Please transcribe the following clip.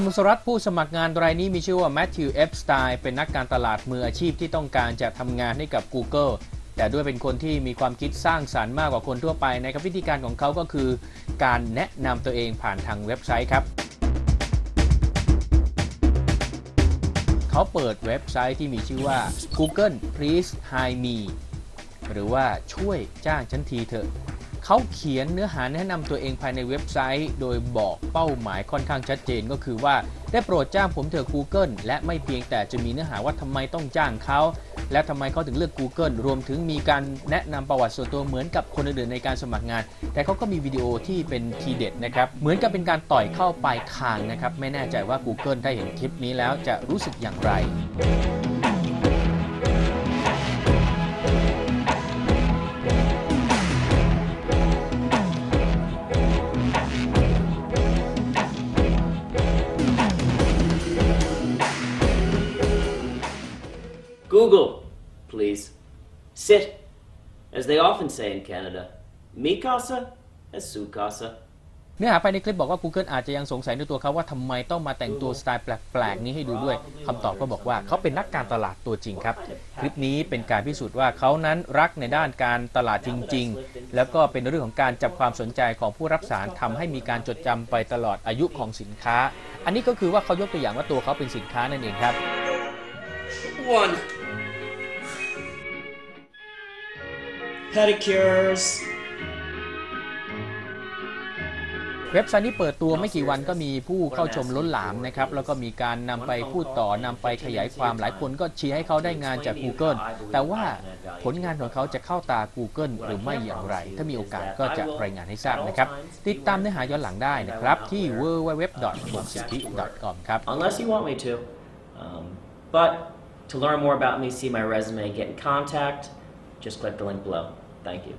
นุ่มสรัฐผู้สมัครงานรายนี้มีชื่อว่าแมทธิวเอฟสไตน์เป็นนักการตลาดมืออาชีพที่ต้องการจะทำงานให้กับ Google แต่ด้วยเป็นคนที่มีความคิดสร้างสารรค์มากกว่าคนทั่วไปนะครับวิธีการของเขาก็คือ การแนะนำตัวเองผ่านทางเว็บไซต์ครับ เขาเปิดเว็บไซต์ที่มีชื่อว่า Google Please Hire Me หรือว่าช่วยจ้างฉันทีเถอะ เขาเขียนเนื้อหาแนะนำตัวเองภายในเว็บไซต์ โดยบอกเป้าหมายค่อนข้างชัดเจนก็คือว่า ได้โปรดจ้างผมเถอะ Google และไม่เพียงแต่จะมีเนื้อหาว่าทำไมต้องจ้างเขา และทำไมเขาถึงเลือก Google รวมถึงมีการแนะนำประวัติส่วนตัวเหมือนกับคนอื่นๆในการสมัครงาน แต่เขาก็มีวิดีโอที่เป็นทีเด็ดนะครับ เหมือนกับเป็นการต่อยเข้าปลายคางนะครับ ไม่แน่ใจว่า Google ได้เห็นคลิปนี้แล้วจะรู้สึกอย่างไร Google, please. Sit. As they often say in Canada, mi casa es su casa. เนื้อหาภายในคลิปบอกว่า Google อาจจะยังสงสัยในตัวเขาว่าทำไมต้องมาแต่งตัวสไตล์แปลกๆ นี้ให้ดูด้วยคำตอบก็บอกว่าเขาเป็นนักการตลาดตัวจริงครับ คลิปนี้เป็นการพิสูจน์ว่าเขานั้นรักในด้านการตลาดจริง ๆ แล้วก็เป็นเรื่องของการจับความสนใจของผู้รับสารทำให้มีการจดจำไปตลอดอายุของสินค้า อันนี้ก็คือว่าเขายกตัวอย่างว่าตัวเขาเป็นสินค้านั่นเองครับ One. Pedicures. เว็บไซต์นี้เปิดตัวไม่กี่วันก็มีผู้เข้าชมล้นหลามนะครับ แล้วก็มีการนำไปพูดต่อนำไปขยายความหลายคนก็เชียร์ให้เขาได้งานจาก Google แต่ว่าผลงานของเขาจะเข้าตา Google หรือไม่อย่างไร ถ้ามีโอกาสก็จะรายงานให้ทราบนะครับ ติดตามเนื้อหาย้อนหลังได้นะครับ ที่ www.bongsithi.com ครับ Unless you want me to. Um, but to learn more about me, see my resume, get in contact, just click the link below. Thank you.